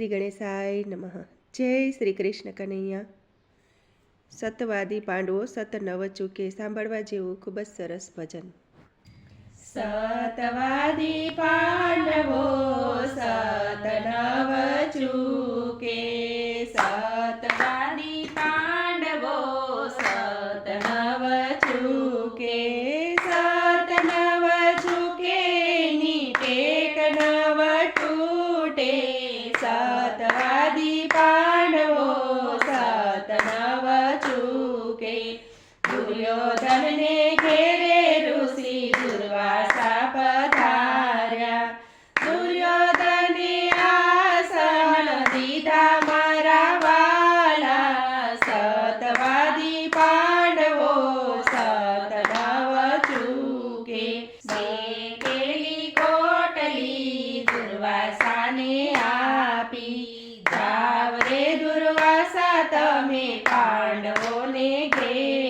શ્રી ગણેશાય નમઃ. જય શ્રી કૃષ્ણ કનૈયા. સતવાદી પાંડવો સત નવ ચૂકે સાંભળવા જેવું ખૂબ જ સરસ ભજન. સતવાદી પાંડવો સત નવ ચૂકે. સતવાદી પાંડવો સત નવ ચૂકે. સત નવ ચૂકે ની ટેક નવ ટૂટે tadi pak દશા તમે પાંડવોને ઘેર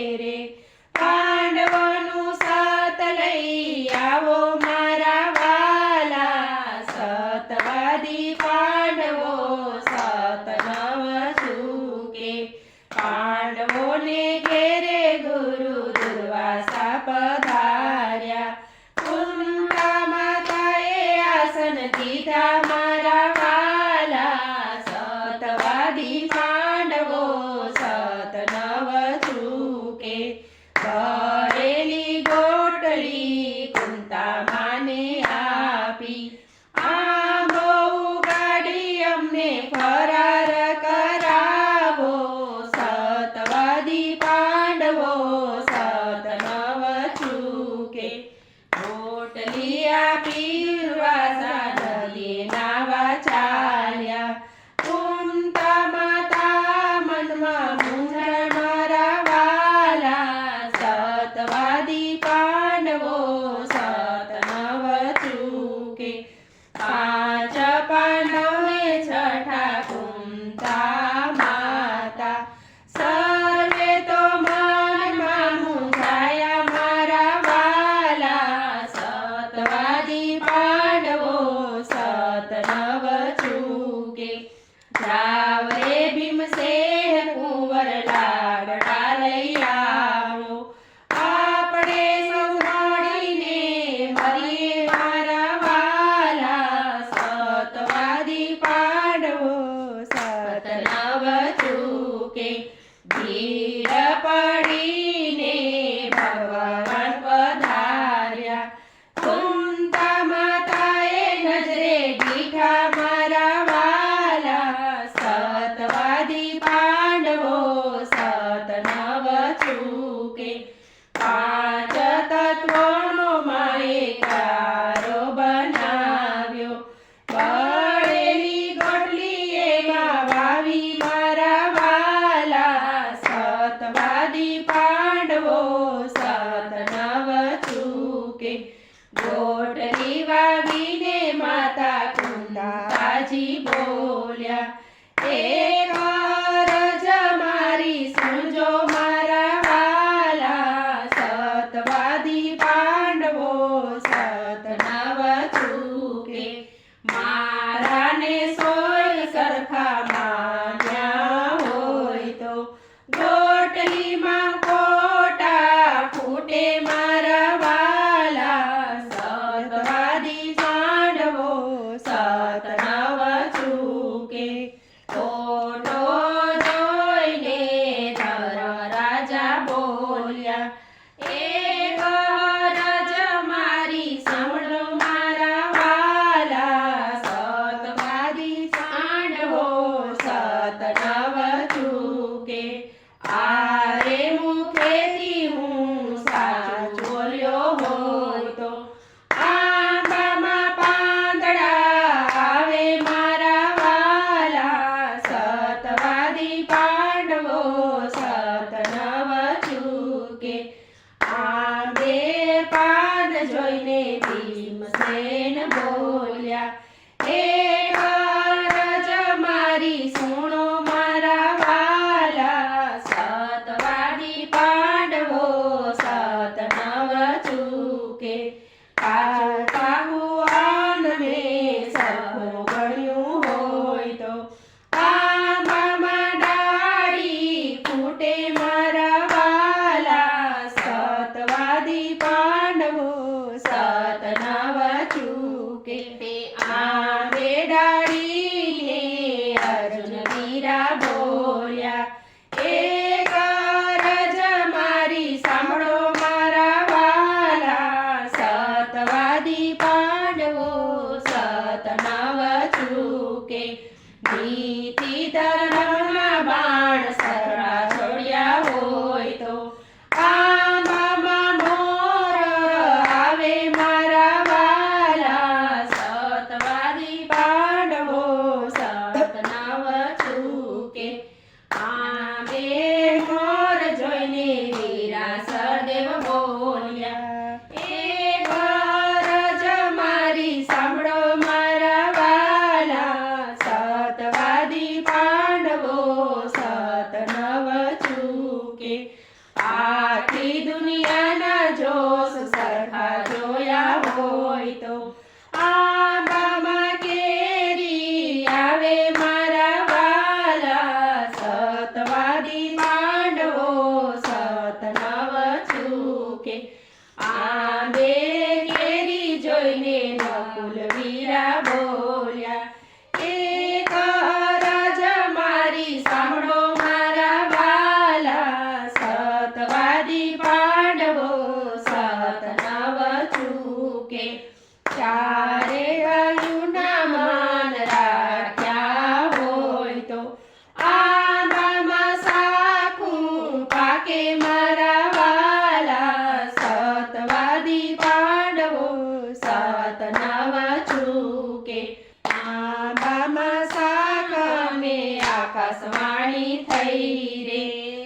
लोटलिया पिरवा झाली नावाच्या तुमता माता मनमा मुंजळ मारावाला? सतवादी पांडवो सतनव चुके. પ્રણવ છું કે જા આદિ પાંડવો સાત નવ ચૂકે. ગોટલી વાગીને માતા કુંદાજી બોલ્યા એ રજ મારી સુજો મારા વાલા, સતવાદી પા Yay!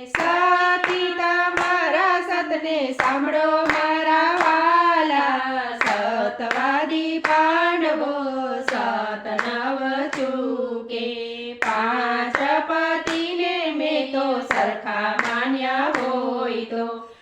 સતી તમારા સતને સાંભળો મારા વાલા. સતવાદી પાંડવો, સત નવ ચૂકે. પાંચ પતિને મેં તો સરખા માન્યા હોય તો.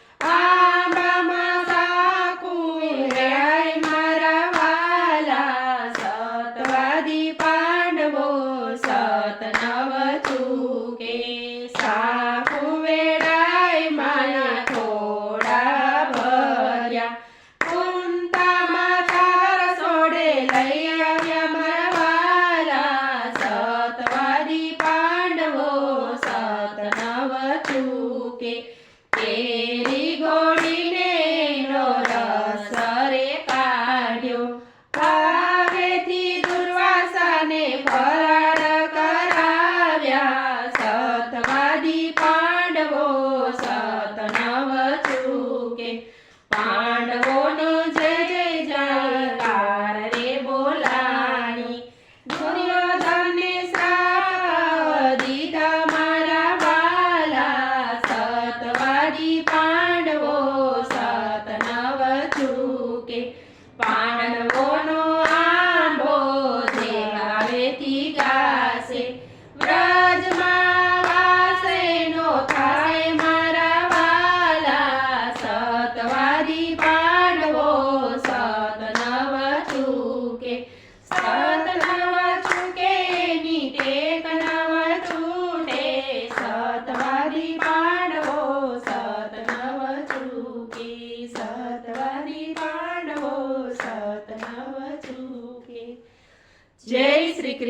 પાસે વ્રજમાં